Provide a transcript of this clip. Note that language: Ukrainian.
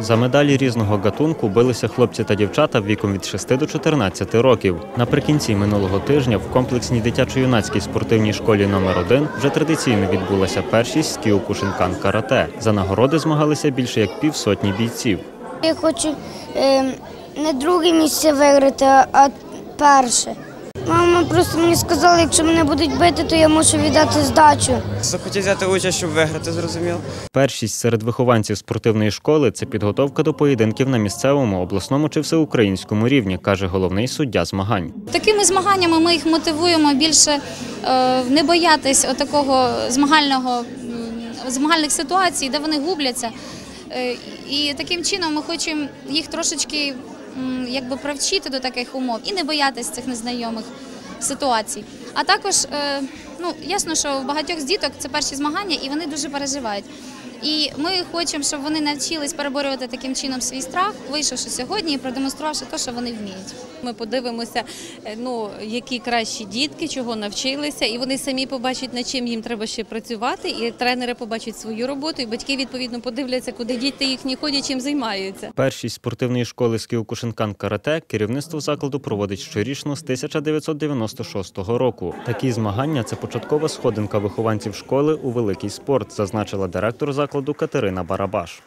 За медалі різного гатунку билися хлопці та дівчата віком від 6 до 14 років. Наприкінці минулого тижня в комплексній дитячо-юнацькій спортивній школі номер 1 вже традиційно відбулася першість з кіокушинкан карате. За нагороди змагалися більше як півсотні бійців. Я хочу е, не друге місце виграти, а перше. Мама просто мені сказала, якщо мене будуть бити, то я мушу віддати здачу. Захотів взяти участь, щоб виграти, зрозуміло. Першість серед вихованців спортивної школи це підготовка до поєдинків на місцевому, обласному чи всеукраїнському рівні, каже головний суддя змагань. Такими змаганнями ми їх мотивуємо більше е, не боятись отакого змагального змагальних ситуацій, де вони губляться. Е, І таким чином ми хочемо їх трошечки якби привчити до таких умов і не боятися цих незнайомих ситуацій. А також е, ну ясно, що в багатьох з діток це перші змагання, і вони дуже переживають. І ми хочемо, щоб вони навчились переборювати таким чином свій страх, вийшовши сьогодні і продемонструвавши те, що вони вміють. Ми подивимося, е, ну які кращі дітки, чого навчилися, і вони самі побачать, над чим їм треба ще працювати. І тренери побачать свою роботу, і батьки відповідно подивляться, куди діти їхні ходять, чим займаються. Першість спортивної школи з кіокушинкан карате керівництво закладу проводить щорічно з 1996 року. Такі змагання це початкова сходинка вихованців школи у великий спорт, зазначила директор закладу Катерина Барабаш.